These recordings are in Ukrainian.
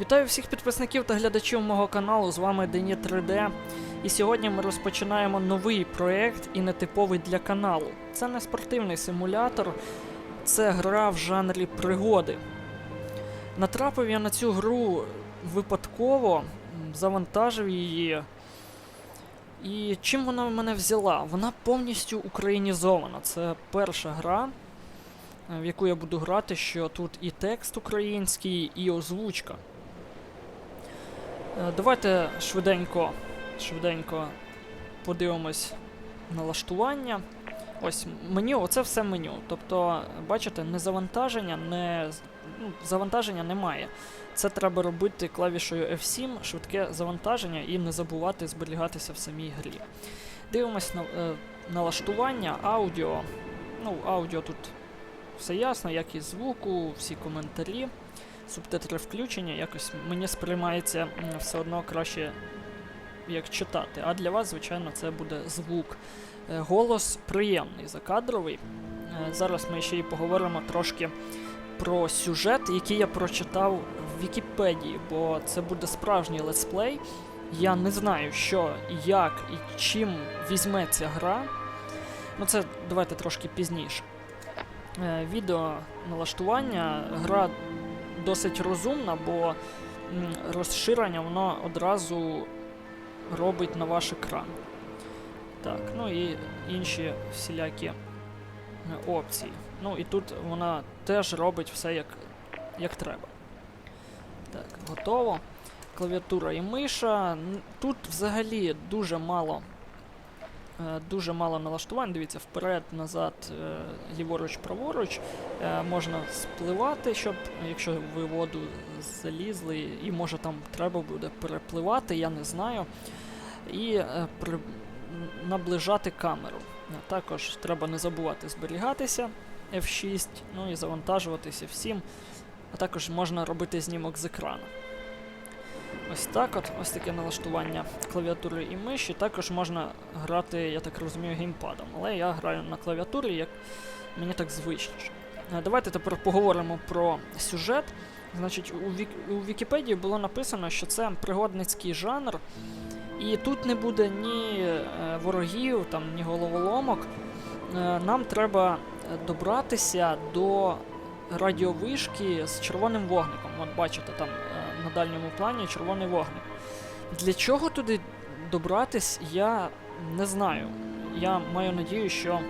Вітаю всіх підписників та глядачів мого каналу. З вами Дені 3D. І сьогодні ми розпочинаємо новий проєкт і нетиповий для каналу. Це не спортивний симулятор, це гра в жанрі пригоди. Натрапив я на цю гру випадково, завантажив її. І чим вона мене взяла? Вона повністю українізована. Це перша гра, в яку я буду грати, що тут і текст український, і озвучка. Е, Давайте швиденько, швиденько подивимось налаштування. Ось меню, оце все меню. Тобто, бачите, не завантаження, не ну, завантаження немає. Це треба робити клавішою F7, швидке завантаження і не забувати зберігатися в самій грі. Дивимось на е, налаштування, аудіо. Ну, аудіо тут все ясно, як і звуку, всі коментарі, субтитри включені, якось мені сприймається все одно краще як читати. А для вас, звичайно, це буде звук. Е, Голос приємний, закадровий. Е, Зараз ми ще й поговоримо трошки про сюжет, який я прочитав в Вікіпедії, бо це буде справжній летсплей. Я не знаю, що, як і чим візьметься гра. Ну, це давайте трошки пізніше. Е, відео налаштування. Гра досить розумна, бо розширення воно одразу робить на ваш екран. Так, ну і інші всілякі е, опції. Ну і тут вона теж робить все як, як треба. Так, готово. Клавіатура і миша. Тут взагалі дуже мало. Е, Дуже мало налаштувань. Дивіться, вперед, назад, е, ліворуч, праворуч. Е, Можна спливати, щоб, якщо ви воду залізли, і може там треба буде перепливати, я не знаю. І при... наближати камеру. Також треба не забувати зберігатися F6, ну і завантажуватися всім. А також можна робити знімок з екрану. Ось так от, ось таке налаштування клавіатури і миші. Також можна грати, я так розумію, геймпадом. Але я граю на клавіатурі, як мені так звичніше. Е, Давайте тепер поговоримо про сюжет. Значить, у, Вік... у Вікіпедії було написано, що це пригодницький жанр, і тут не буде ні е, ворогів, там, ні головоломок. Е, нам треба добратися до радіовишки з червоним вогником. От бачите, там на дальньому плані червоний вогник. Для чого туди добратись, я не знаю. Я маю надію, що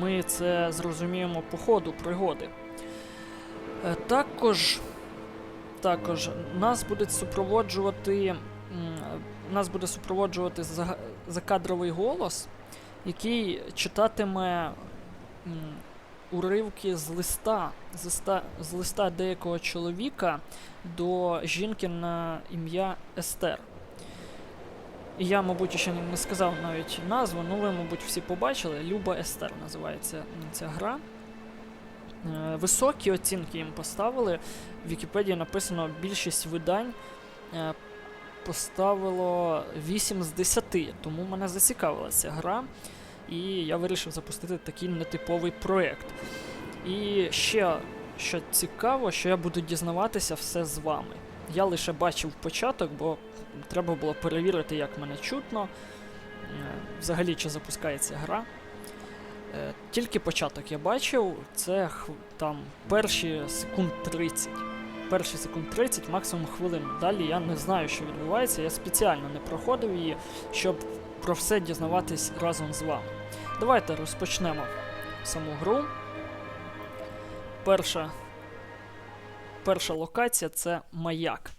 ми це зрозуміємо по ходу пригоди. Е, Також, також нас буде супроводжувати. Нас буде супроводжувати закадровий голос, який читатиме уривки з листа, з листа, з листа деякого чоловіка до жінки на ім'я Естер. Я, мабуть, ще не сказав навіть назву, ну ви, мабуть, всі побачили. Люба Естер називається ця гра. Е, Високі оцінки їм поставили. В Вікіпедії написано більшість видань е, поставило 8 з 10, тому мене зацікавила ця гра. І я вирішив запустити такий нетиповий проєкт. І ще що цікаво, що я буду дізнаватися все з вами. Я лише бачив початок, бо треба було перевірити, як мене чутно, е, взагалі чи запускається гра. Е, Тільки початок я бачив, це там перші секунд 30. Перші секунд 30, максимум хвилин. Далі я не знаю, що відбувається. Я спеціально не проходив її, щоб про все дізнаватись разом з вами. Давайте розпочнемо саму гру. Перша, перша локація це маяк.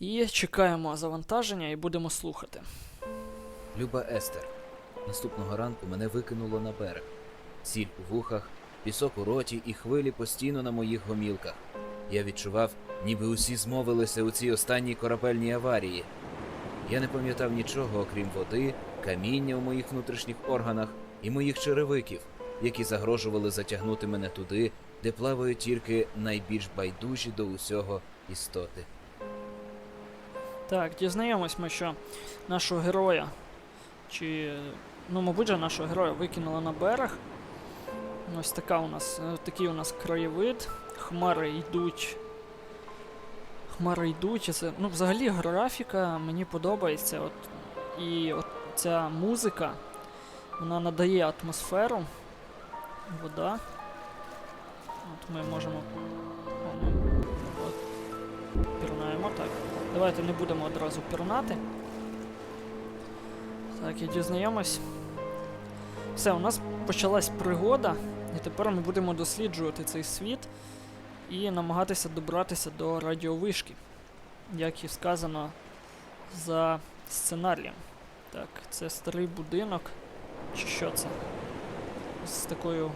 І чекаємо завантаження і будемо слухати. Люба Естер. Наступного ранку мене викинуло на берег. Сіль у вухах, пісок у роті і хвилі постійно на моїх гомілках. Я відчував, ніби усі змовилися у цій останній корабельній аварії. Я не пам'ятав нічого, окрім води, каміння у моїх внутрішніх органах і моїх черевиків, які загрожували затягнути мене туди, де плавають тільки найбільш байдужі до усього істоти. Так, дізнаємось ми, що нашого героя, чи, ну, мабуть, же нашого героя викинули на берег. Ось така у нас, е, такий у нас краєвид. Хмари йдуть хмари йдуть. Це, ну, взагалі графіка мені подобається. От, і от ця музика, вона надає атмосферу. Вода. От ми можемо. От, пірнаємо так. Давайте не будемо одразу пірнати. Так, і дізнаємось. Все, у нас почалась пригода, і тепер ми будемо досліджувати цей світ і намагатися добратися до радіовишки, як і сказано за сценарієм. Так, це старий будинок. Чи що це? З такою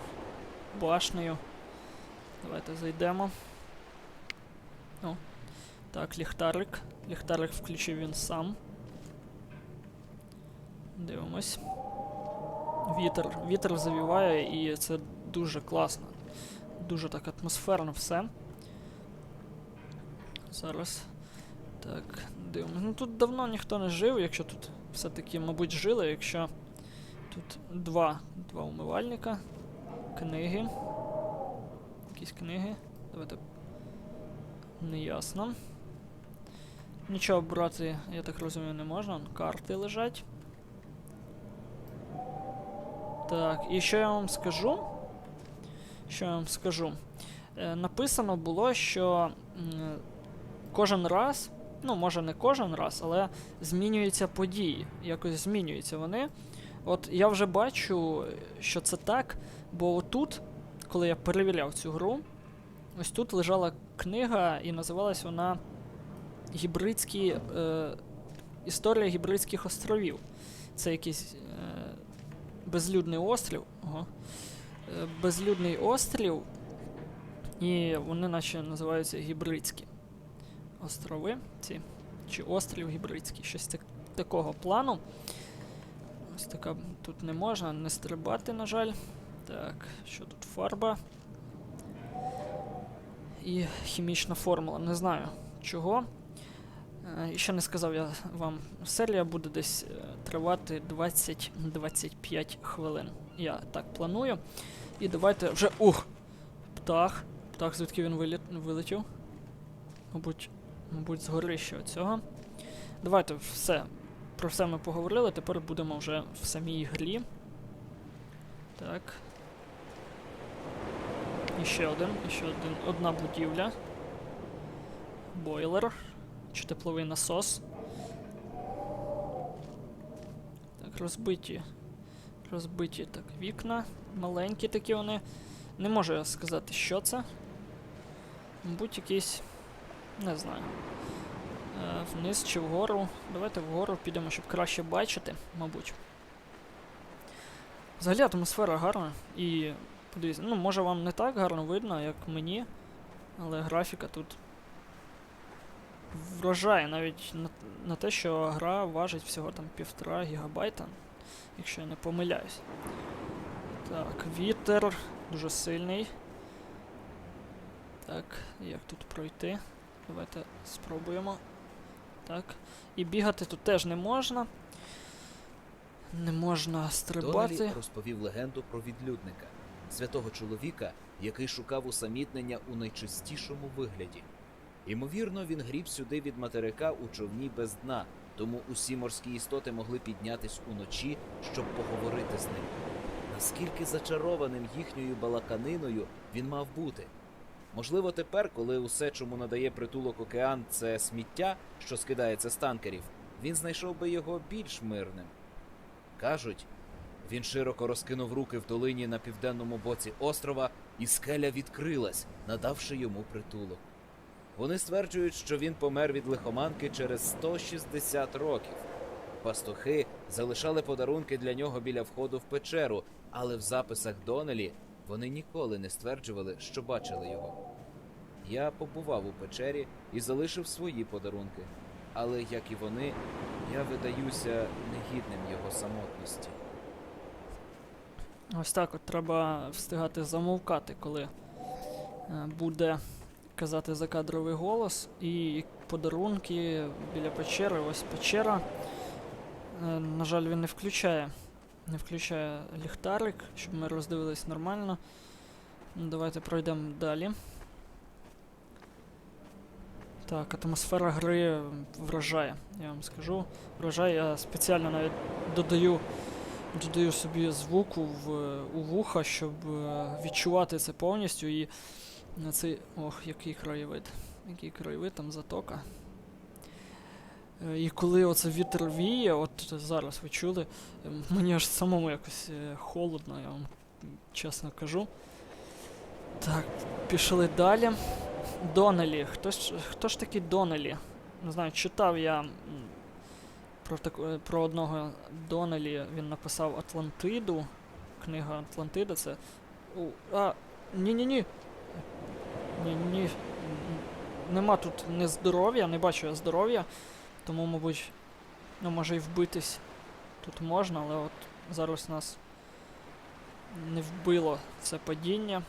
башнею. Давайте зайдемо. О. Так, ліхтарик. Ліхтарик включив він сам. Дивимось. Вітер. Вітер завіває, і це дуже класно. Дуже так атмосферно все. Зараз. Так, дивимось. Ну тут давно ніхто не жив, якщо тут все-таки, мабуть, жили, якщо тут два, два умивальника, книги. Якісь книги. Давайте. Неясно. Нічого брати, я так розумію, не можна. Карти лежать. Так, і що я вам скажу? Що я вам скажу? Е, написано було, що кожен раз, ну, може не кожен раз, але змінюються події. Якось змінюються вони. От я вже бачу, що це так, бо отут, коли я перевіряв цю гру, ось тут лежала книга, і називалась вона Гібридські. Е, Історія гібридських островів. Це якийсь е, безлюдний острів. Ого. Безлюдний острів. І вони наче називаються гібридські острови. Ці. Чи острів гібридський. Щось так, такого плану. Ось така тут не можна не стрибати, на жаль. Так, що тут фарба? І хімічна формула. Не знаю чого. Е, ще не сказав я вам, серія буде десь е, тривати 20-25 хвилин. Я так планую. І давайте вже. Ух! Птах. Птах, звідки він виліт... вилетів? Мабуть, мабуть, з горища цього. Давайте все. Про все ми поговорили, тепер будемо вже в самій грі. Так. І ще один, і ще один, одна будівля. Бойлер. Чи тепловий насос. Так, розбиті. Розбиті так вікна. Маленькі такі вони. Не можу сказати, що це. Мабуть, якийсь. Не знаю. Е, вниз чи вгору. Давайте вгору підемо, щоб краще бачити, мабуть. Взагалі атмосфера гарна і. Подивіться, ну може вам не так гарно видно, як мені, але графіка тут вражає навіть на, на те, що гра важить всього там півтора гігабайта, якщо я не помиляюсь. Так, вітер дуже сильний. Так, як тут пройти? Давайте спробуємо. Так. І бігати тут теж не можна. Не можна стрибати. Донелі розповів легенду про відлюдника, святого чоловіка, який шукав усамітнення у найчистішому вигляді. Ймовірно, він гріб сюди від материка у човні без дна, тому усі морські істоти могли піднятись уночі, щоб поговорити з ним. Наскільки зачарованим їхньою балаканиною він мав бути? Можливо, тепер, коли усе, чому надає притулок океан, це сміття, що скидається з танкерів, він знайшов би його більш мирним. Кажуть, він широко розкинув руки в долині на південному боці острова, і скеля відкрилась, надавши йому притулок. Вони стверджують, що він помер від лихоманки через 160 років. Пастухи залишали подарунки для нього біля входу в печеру, але в записах Донелі вони ніколи не стверджували, що бачили його. Я побував у печері і залишив свої подарунки, але, як і вони, я видаюся негідним його самотності. Ось так от треба встигати замовкати, коли е, буде казати закадровий голос. І подарунки біля печери. Ось печера. Е, на жаль, він не включає. Не включає ліхтарик, щоб ми роздивились нормально. Ну, Давайте пройдемо далі. Так, атмосфера гри вражає, я вам скажу. Вражає, я спеціально навіть додаю, додаю собі звуку в, у вуха, щоб е, відчувати це повністю і на цей. Ох, який краєвид. Який краєвид, там затока. Е, І коли оце вітер віє, от зараз ви чули, е, мені аж самому якось е, холодно, я вам чесно кажу. Так, пішли далі. Донелі. Хто ж, хто ж такий Донелі? Не знаю, читав я про, так, е, про одного Донелі. Він написав Атлантиду. Книга Атлантида це. У, а, ні-ні-ні. Ні-ні. Нема тут не здоров'я, не бачу я здоров'я. Тому, мабуть, ну може і вбитись тут можна, але от зараз нас не вбило це падіння.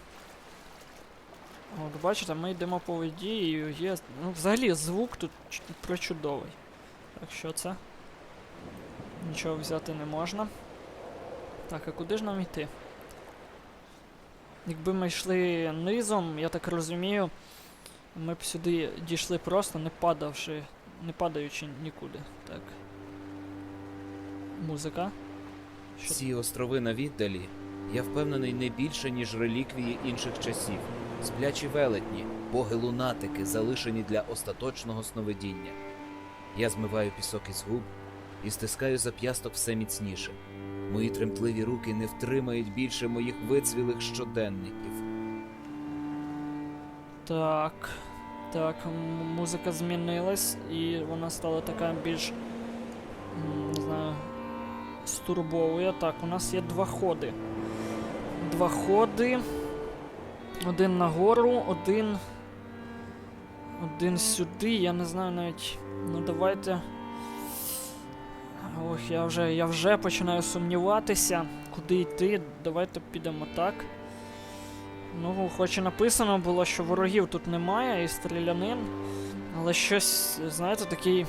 От, бачите, ми йдемо по воді і є. Ну, взагалі звук тут причудовий. Так що це? Нічого взяти не можна. Так, а куди ж нам йти? Якби ми йшли низом, я так розумію, ми б сюди дійшли просто не падавши, не падаючи нікуди. Так. Музика. Що Ці острови на віддалі, я впевнений, не більше, ніж реліквії інших часів, сплячі велетні, боги-лунатики, залишені для остаточного сновидіння. Я змиваю пісок із губ і стискаю зап'ясток все міцніше. Мої тремтливі руки не втримають більше моїх вицвілих щоденників. Так. Так, музика змінилась, і вона стала така більш. Не знаю. Стурбовує. Так, у нас є два ходи. Два ходи. Один нагору, один. Один сюди. Я не знаю навіть. Ну давайте. Ох, я вже, я вже починаю сумніватися, куди йти. Давайте підемо так. Ну, хоч і написано було, що ворогів тут немає і стрілянин, але щось, знаєте, такий.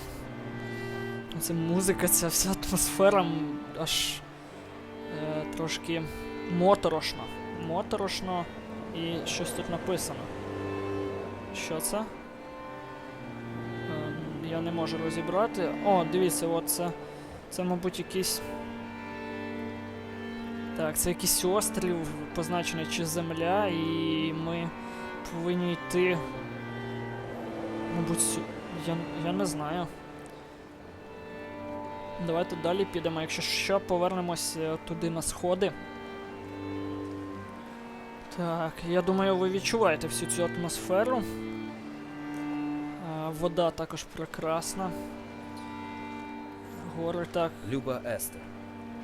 Це музика, ця вся атмосфера аж е, трошки моторошно. Моторошно і щось тут написано. Що це? Ем, я не можу розібрати. О, дивіться, от це. Це, мабуть, якийсь. Так, це якийсь острів, позначений чи земля, і ми повинні йти. Мабуть, я, я не знаю. Давайте далі підемо. Якщо що, повернемось е, туди на сходи. Так, я думаю, ви відчуваєте всю цю атмосферу. Вода також прекрасна. Гори так. Люба Естер.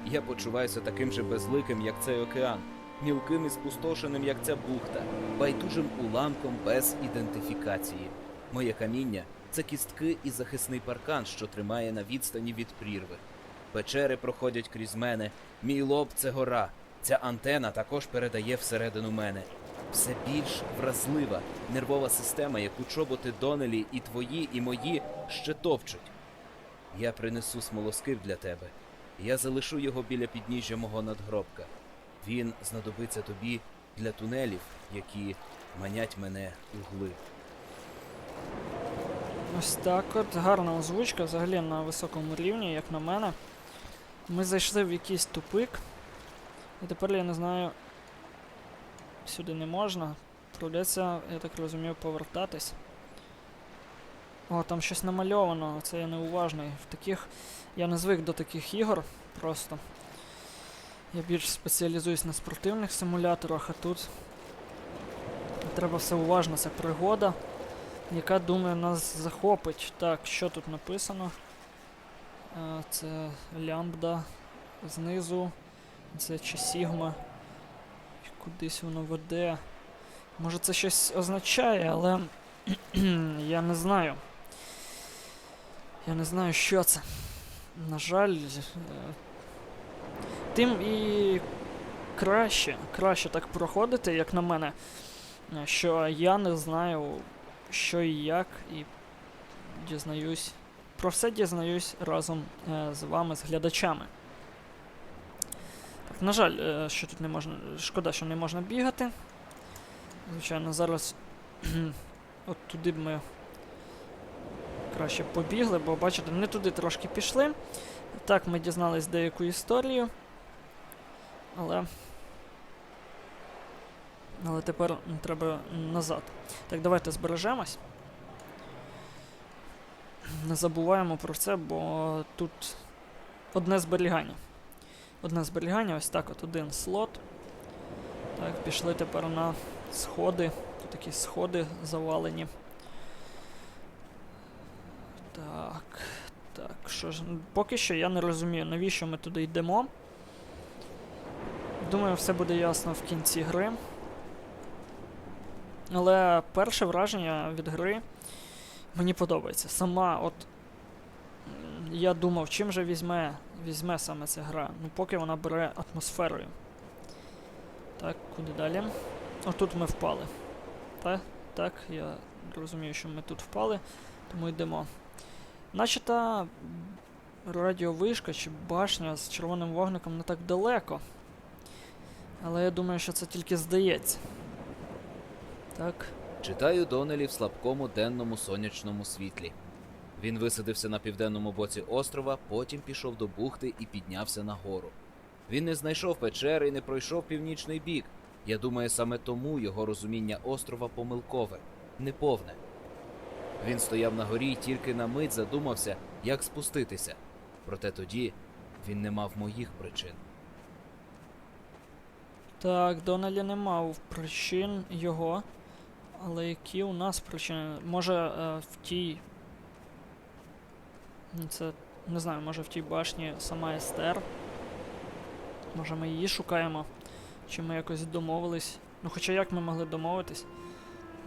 Я почуваюся таким же безликим, як цей океан, мілким і спустошеним, як ця бухта, байдужим уламком без ідентифікації. Моє каміння це кістки і захисний паркан, що тримає на відстані від прірви. Печери проходять крізь мене, мій лоб це гора. Ця антена також передає всередину мене. Все більш вразлива нервова система, яку чоботи Донелі і твої, і мої ще товчуть. Я принесу смолоскип для тебе. Я залишу його біля підніжжя мого надгробка. Він знадобиться тобі для тунелів, які манять мене у глиб. Ось так от. Гарна озвучка, взагалі на високому рівні, як на мене. Ми зайшли в якийсь тупик. І тепер я не знаю. Сюди не можна. Придеться, я так розумію, повертатись. О, там щось намальовано, це я неуважний. В таких. Я не звик до таких ігор просто. Я більш спеціалізуюсь на спортивних симуляторах, а тут треба все уважно, це пригода яка, думаю, нас захопить. Так, що тут написано? Е, Це лямбда знизу. Це чи Сігма. Кудись воно веде. Може це щось означає, але я не знаю. Я не знаю, що це. На жаль. е, Тим і краще, краще так проходити, як на мене, е, що я не знаю що і як, і дізнаюсь. Про все дізнаюсь разом е, з вами, з глядачами. Так, на жаль, що тут не можна. Шкода, що не можна бігати. Звичайно, зараз от туди б ми краще побігли, бо бачите, не туди трошки пішли. Так, ми дізнались деяку історію. Але. Але тепер треба назад. Так, давайте збережемось. Не забуваємо про це, бо тут одне зберігання. Одне зберігання, ось так, от один слот. Так, пішли тепер на сходи. Тут такі сходи завалені. Так. Так, що ж. Поки що я не розумію, навіщо ми туди йдемо. Думаю, все буде ясно в кінці гри. Але перше враження від гри мені подобається. Сама, от. Я думав, чим же візьме, візьме саме ця гра. Ну, поки вона бере атмосферою. Так, куди далі? Отут ми впали. Так, так, я розумію, що ми тут впали, тому йдемо. Наче та радіовишка чи башня з червоним вогником не так далеко. Але я думаю, що це тільки здається. Так. Читаю Донелі в слабкому денному сонячному світлі. Він висадився на південному боці острова, потім пішов до бухти і піднявся на гору. Він не знайшов печери і не пройшов північний бік. Я думаю, саме тому його розуміння острова помилкове, неповне. Він стояв на горі і тільки на мить задумався, як спуститися. Проте тоді він не мав моїх причин. Так, Доналі не мав причин його. Але які у нас причини? Може е, в тій. Це. Не знаю, може в тій башні сама Естер. Може ми її шукаємо. Чи ми якось домовились. Ну хоча як ми могли домовитись?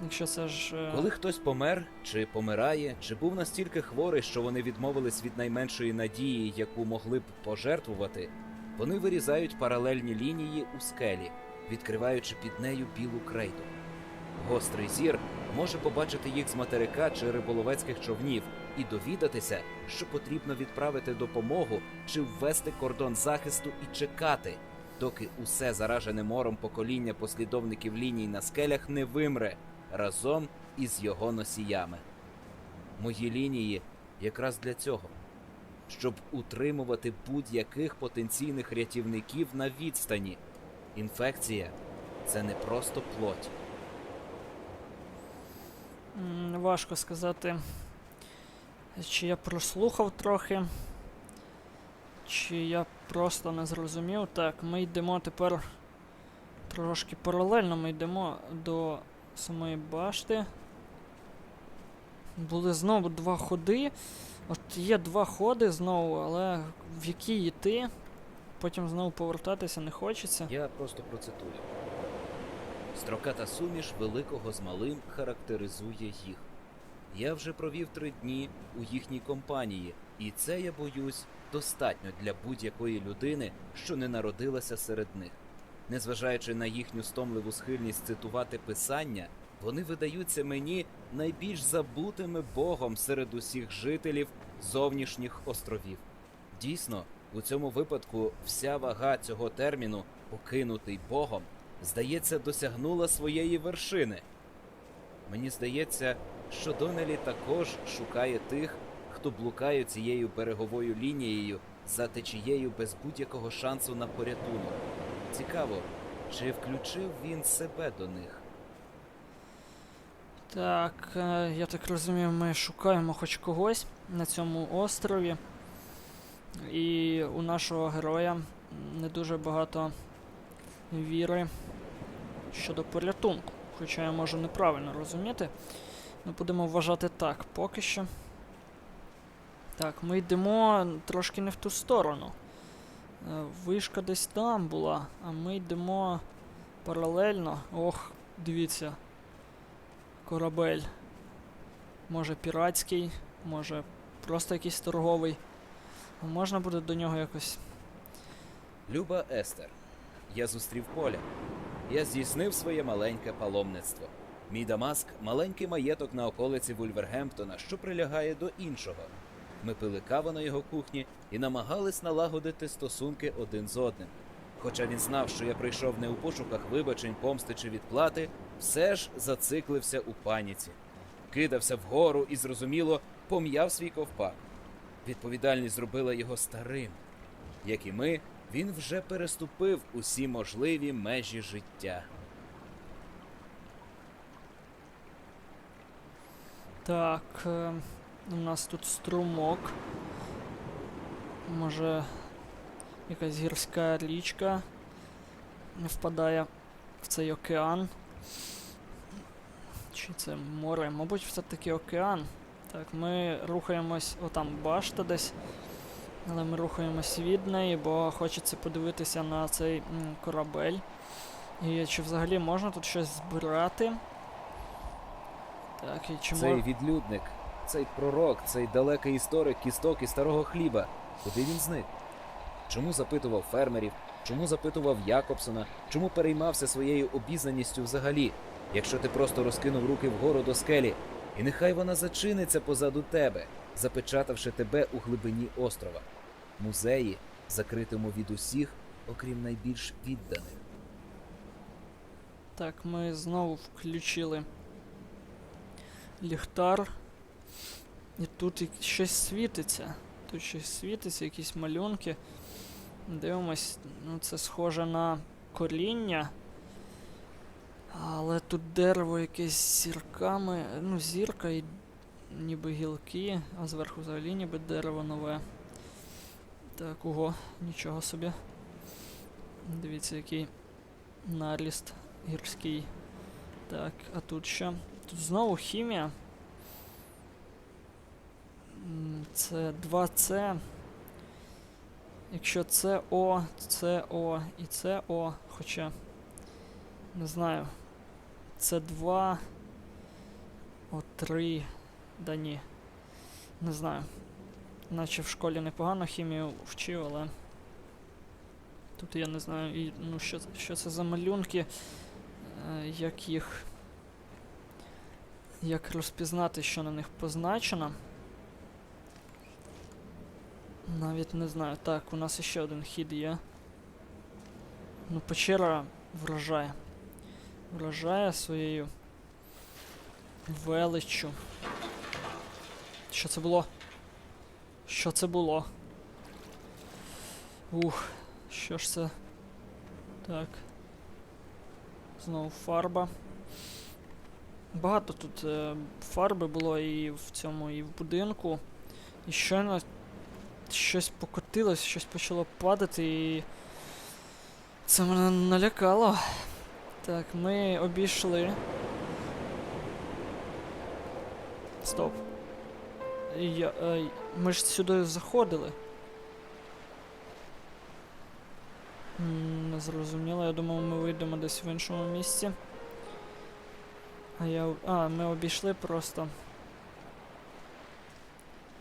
Якщо це ж. е, Коли хтось помер, чи помирає, чи був настільки хворий, що вони відмовились від найменшої надії, яку могли б пожертвувати, вони вирізають паралельні лінії у скелі, відкриваючи під нею білу крейду. Гострий зір може побачити їх з материка чи риболовецьких човнів і довідатися, що потрібно відправити допомогу чи ввести кордон захисту і чекати, доки усе заражене мором покоління послідовників ліній на скелях не вимре разом із його носіями. Мої лінії якраз для цього, щоб утримувати будь-яких потенційних рятівників на відстані. Інфекція це не просто плоть. Важко сказати, чи я прослухав трохи, чи я просто не зрозумів. Так, ми йдемо тепер трошки паралельно, ми йдемо до самої башти. Були знову два ходи. От є два ходи знову, але в які йти, потім знову повертатися не хочеться. Я просто процитую. Строката суміш великого з малим характеризує їх. Я вже провів три дні у їхній компанії, і це, я боюсь, достатньо для будь-якої людини, що не народилася серед них. Незважаючи на їхню стомливу схильність цитувати писання, вони видаються мені найбільш забутими богом серед усіх жителів зовнішніх островів. Дійсно, у цьому випадку вся вага цього терміну, покинутий Богом, здається, досягнула своєї вершини. Мені здається, що Донелі також шукає тих, хто блукає цією береговою лінією за течією без будь-якого шансу на порятунок. Цікаво, чи включив він себе до них? Так, е, я так розумію, ми шукаємо хоч когось на цьому острові. І у нашого героя не дуже багато віри щодо порятунку. Хоча я можу неправильно розуміти. Ми будемо вважати так поки що. Так, ми йдемо трошки не в ту сторону. Е, Вишка десь там була, а ми йдемо паралельно. Ох, дивіться. Корабель. Може піратський, може просто якийсь торговий. Можна буде до нього якось. Люба Естер, я зустрів поля. Я здійснив своє маленьке паломництво. Мій Дамаск маленький маєток на околиці Вульвергемптона, що прилягає до іншого. Ми пили каву на його кухні і намагались налагодити стосунки один з одним. Хоча він знав, що я прийшов не у пошуках вибачень, помсти чи відплати, все ж зациклився у паніці. Кидався вгору і, зрозуміло, пом'яв свій ковпак. Відповідальність зробила його старим. Як і ми, він вже переступив усі можливі межі життя. Так, е, у нас тут струмок. Може, якась гірська річка впадає в цей океан. Чи це море? Мабуть, все-таки океан. Так, ми рухаємось, о там башта десь. Але ми рухаємось від неї, бо хочеться подивитися на цей м, корабель. І чи взагалі можна тут щось збирати? Так, і чи Цей відлюдник, цей пророк, цей далекий історик кісток і старого хліба. Куди він зник? Чому запитував фермерів? Чому запитував Якобсона? Чому переймався своєю обізнаністю взагалі? Якщо ти просто розкинув руки вгору до скелі, і нехай вона зачиниться позаду тебе, запечатавши тебе у глибині острова. Музеї, закритому від усіх, окрім найбільш відданих. Так, ми знову включили ліхтар. І тут щось світиться. Тут щось світиться, якісь малюнки. Дивимось, ну це схоже на коріння. Але тут дерево якесь з зірками. Ну, зірка і ніби гілки, а зверху взагалі ніби дерево нове. Так, ого, нічого собі. Дивіться, який наріст гірський. Так, а тут що? Тут знову хімія. Це 2С. Якщо це О, це О і це О, хоча. Не знаю. Це 2. О, 3. Да ні. Не знаю. Наче в школі непогано хімію вчив, але. Тут я не знаю, і, ну, що, що це за малюнки, е, як їх. Як розпізнати, що на них позначено. Навіть не знаю. Так, у нас ще один хід є. Ну, печера вражає. Вражає своєю величчю. Що це було? Що це було? Ух, що ж це? Так. Знову фарба. Багато тут е, фарби було і в цьому, і в будинку. І щойно щось покотилось, щось почало падати і. Це мене налякало. Так, ми обійшли. Стоп. Я, е, ми ж сюди заходили. Не зрозуміло, я думав, ми вийдемо десь в іншому місці. А я. А, ми обійшли просто.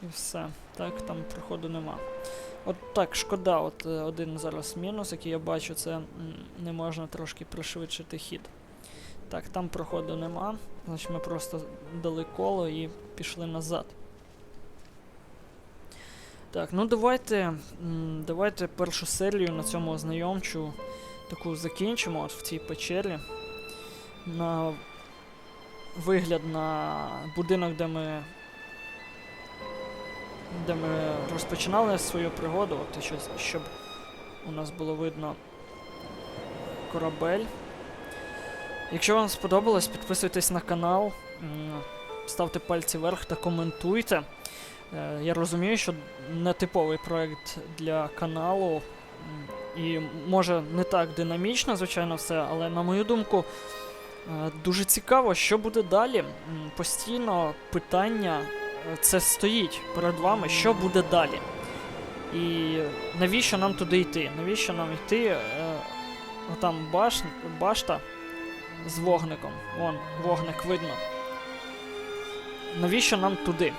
І все. Так, там проходу нема. От так, шкода, от е, один зараз мінус, який я бачу, це не можна трошки пришвидшити хід. Так, там проходу нема. Значить ми просто дали коло і пішли назад. Так, ну давайте. Давайте першу серію на цьому ознайомчу таку закінчимо от в цій печері. На вигляд на будинок, де ми. Де ми розпочинали свою пригоду, от щось, щоб у нас було видно корабель. Якщо вам сподобалось, підписуйтесь на канал, ставте пальці вверх та коментуйте. Е, Я розумію, що нетиповий проект для каналу. І може не так динамічно, звичайно, все, але на мою думку, е, дуже цікаво, що буде далі. Постійно питання це стоїть перед вами, що буде далі. І навіщо нам туди йти? Навіщо нам йти? Е, Там баш, башта з вогником. Вон, вогник видно. Навіщо нам туди?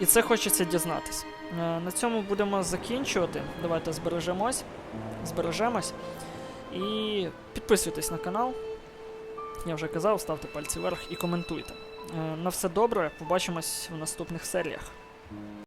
І це хочеться дізнатись. Е, На цьому будемо закінчувати. Давайте збережемось. Збережемось. І підписуйтесь на канал. Я вже казав, ставте пальці вверх і коментуйте. Е, На все добре, побачимось в наступних серіях.